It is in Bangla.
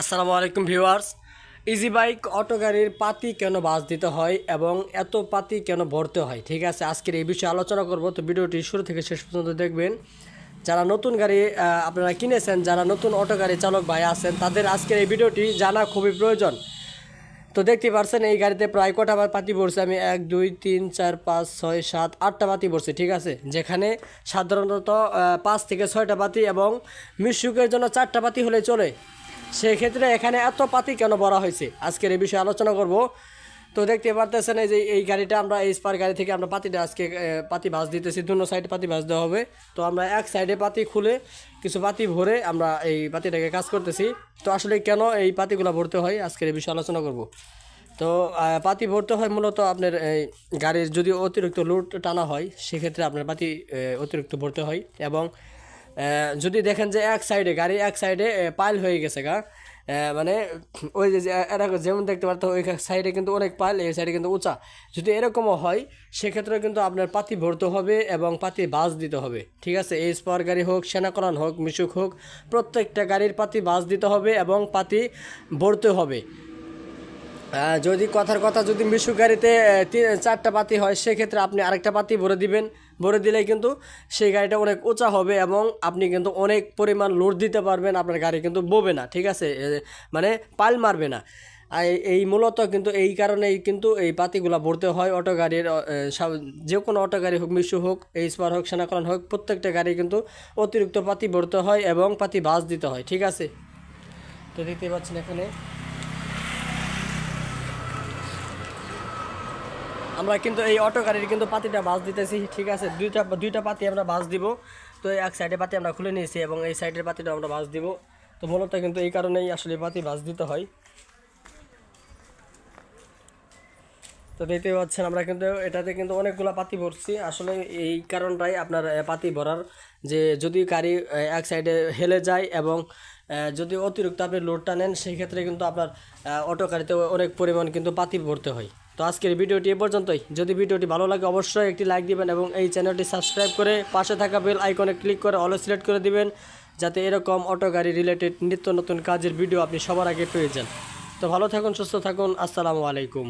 আসসালামু আলাইকুম ভিউয়ার্স। ইজি বাইক অটো গাড়ির পাতি কেন বাস দিতে হয় এবং এত পাতি কেন ভরতে হয়? ঠিক আছে, আজকের এই বিষয়ে আলোচনা করব। তো ভিডিওটি শুরু থেকে শেষ পর্যন্ত দেখবেন। যারা নতুন গাড়ি আপনারা কিনেছেন, যারা নতুন অটো গাড়ি চালক ভাই আছেন, তাদের আজকের এই ভিডিওটি জানা খুবই প্রয়োজন। তো দেখতে পারছেন, এই গাড়িতে প্রায় কটা পাতি পড়ছে আমি এক, দুই, তিন, চার, পাঁচ, ছয়, সাত, আটটা পাতি পড়ছে ঠিক আছে? যেখানে সাধারণত পাঁচ থেকে ছয়টা পাতি এবং মিশুকের জন্য চারটা পাতি হলে চলে। সেক্ষেত্রে এখানে এত পাতি কেন বলা হয়েছে? আজকের এই বিষয়ে আলোচনা করব। তো দেখতে পারতেছেন এই যে এই গাড়িটা আমরা, এই স্পার গাড়ি থেকে আমরা পাতিটা আজকে পাতি ভাঁজ দিতেছি। দুনো সাইডে পাতি ভাঁজ দেওয়া হবে। তো আমরা এক সাইডে পাতি খুলে কিছু পাতি ভরে আমরা এই পাতিটাকে কাজ করতেছি। তো আসলে কেন এই পাতিগুলো ভরতে হয়? আজকের এই বিষয়ে আলোচনা করব। তো পাতি ভরতে হয় মূলত আপনার এই গাড়ির যদি অতিরিক্ত লোড টানা হয়, সেক্ষেত্রে আপনার পাতি অতিরিক্ত ভরতে হয় এবং যদি দেখেন যে এক সাইডে গাড়ি এক সাইডে পাইল হয়ে গেছে গা মানে ওই যে এরা যেমন দেখতে পারতো ওই সাইডে কিন্তু অনেক পাইল এই সাইডে কিন্তু উঁচা। যদি এরকমও হয় সেক্ষেত্রে কিন্তু আপনার পাতি ভরতে হবে এবং পাতি বাস দিতে হবে। ঠিক আছে? এই স্পার গাড়ি হোক সেনাকরণ হোক, মিশুক হোক, প্রত্যেকটা গাড়ির পাতি বাস দিতে হবে এবং পাতি ভরতে হবে। যদি কথার কথা যদি মিশু গাড়িতে চারটা পাতি হয়, সেক্ষেত্রে আপনি আরেকটা পাতি ভরে দিবেন। ভরে দিলে কিন্তু সেই গাড়িটা অনেক উঁচা হবে এবং আপনি কিন্তু অনেক পরিমাণ লোড দিতে পারবেন, আপনার গাড়ি কিন্তু বোবে না, ঠিক আছে? মানে পাল মারবে না। এই- মূলত কিন্তু এই কারণেই কিন্তু এই পাতিগুলা ভরতে হয় অটো গাড়ির যে কোনো অটো গাড়ি হোক মিশু হোক এইচপার হোক সেনাকরণ হোক, প্রত্যেকটা গাড়ি কিন্তু অতিরিক্ত পাতি ভরতে হয় এবং পাতি বাস দিতে হয়, ঠিক আছে? তো দেখতে পাচ্ছেন এখানে। আমরা কিন্তু এই অটো গাড়ির কিন্তু পাতিটা বাস দিতেছি, ঠিক আছে? দুইটা দুইটা পাতি আমরা বাস দিব। তো এক সাইডে পাতি আমরা খুলে নিয়েছি এবং এই সাইডের পাতিটা আমরা বাস দিব। তো মূলত কিন্তু এই কারণেই আসলে পাতি বাস দিতে হয়। তো দেখতে পাচ্ছেন আমরা কিন্তু এটাতে কিন্তু অনেকগুলো পাতি ভরছি। আসলে এই কারণটাই আপনার পাতি ভরার যে যদি গাড়ি এক সাইডে হেলে যায় এবং যদি অতিরিক্ত আপনি লোডটা নেন, সেই ক্ষেত্রে কিন্তু আপনার অটো গাড়িতে অনেক পরিমাণ কিন্তু পাতি ভরতে হয়। তো আজকের ভিডিওটি এ পর্যন্তই। যদি ভিডিওটি ভালো লাগে, অবশ্যই একটি লাইক দিবেন এবং এই চ্যানেলটি সাবস্ক্রাইব করে পাশে থাকা বেল আইকনে ক্লিক করে অল সিলেক্ট করে দিবেন, যাতে এরকম অটো গাড়ি রিলেটেড নিত্য নতুন কাজের ভিডিও আপনি সবার আগে পেয়ে যান। তো ভালো থাকুন, সুস্থ থাকুন, আসসালামু আলাইকুম।